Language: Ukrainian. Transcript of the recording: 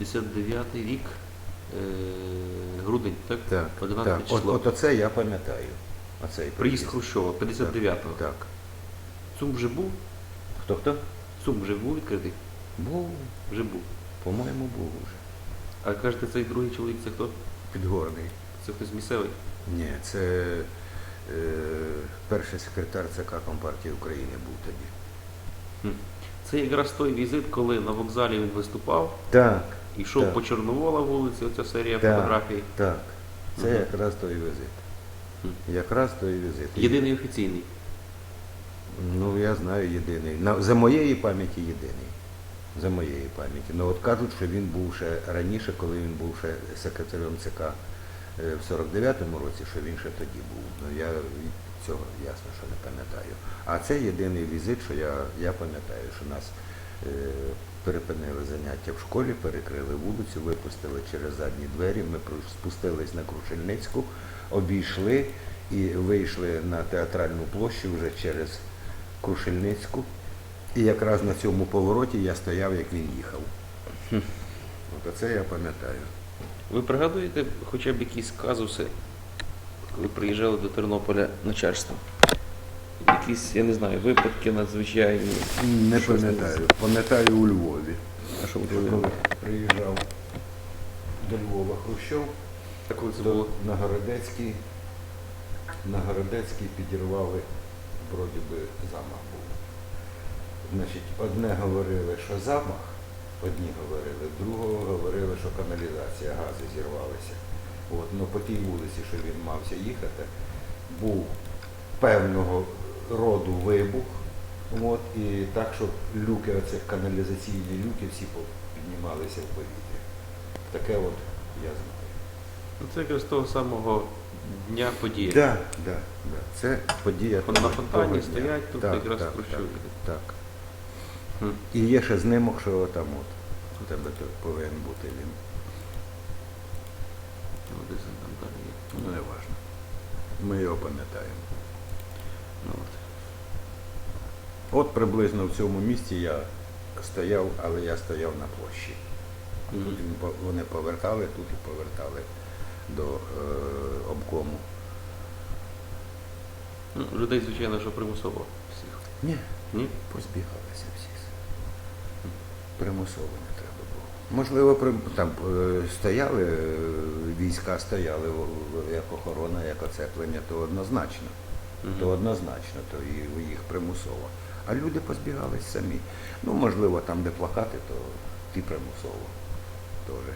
59-й рік, е, грудень, так? Так, 11 так. От, число. от оце я пам'ятаю. Оцей Приїзд Хрущова, 59-го. Так. ЦУМ вже був? Хто хто? ЦУМ вже був відкритий? Був, Вже був. по-моєму, був уже. А кажете, цей другий чоловік це хто? Підгорний. Це хтось місцевий? Ні, це е, перший секретар ЦК Компартії України був тоді. Хм. Це якраз той візит, коли на вокзалі він виступав, Так, йшов Так. по Чорновола вулиці, оця серія Так. фотографій. так. Це Мгм. якраз той візит. Якраз той візит. Єдиний офіційний. Ну, я знаю єдиний. На, за моєї пам'яті єдиний. За моєї пам'яті. Ну от кажуть, що він був ще раніше, коли він був ще секретарем ЦК е, в 49-му році, що він ще тоді був. Ну я від цього ясно, що не пам'ятаю. А це єдиний візит, що я, я пам'ятаю, що нас перепинили заняття в школі, перекрили вулицю, випустили через задні двері. Ми спустились на Крушельницьку, обійшли і вийшли на театральну площу вже через Крушельницьку. І якраз на цьому повороті я стояв, як він їхав. От оце я пам'ятаю. Ви пригадуєте хоча б якісь казуси, коли приїжджали до Тернополя начальство? Якісь, я не знаю, випадки надзвичайні. Не Що пам'ятаю. Пам'ятаю у Львові. А що ви Коли приїжджав до Львова Хрущов, А коли це то на Городецькій, на Городецькій підірвали, вроді би, замах був. Значить, одне говорили, що замах, одні говорили, другого говорили, що каналізація, гази зірвалися. От, ну, по тій вулиці, що він мався їхати, був певного роду вибух. От, і так, що люки, оцих каналізаційні люки всі піднімалися в повітря. Таке от я знаю. Ну, це якраз того самого дня події. Так, так, так. Це подія. Вони на того- фонтані дня. стоять, тут Так, якраз так, Хрущов. Так, так. Хм. І є ще знимок, що там от. У тебе тут повинен бути він. Ну, десь він там далі є. Ну, не важно. Ми його пам'ятаємо. Ну, от. От приблизно в цьому місці я стояв, але я стояв на площі. Тут вони повертали, тут і повертали до е, обкому. Ну, людей, звичайно, що примусово всіх. Ні, Ні? позбігалися всі. Примусово не треба було. Можливо, при, там е, стояли, е, війська стояли о, як охорона, як оцеплення, то однозначно. То однозначно, то і їх примусово. А люди позбігались самі. Ну, можливо, там, де плакати, то ті примусово теж.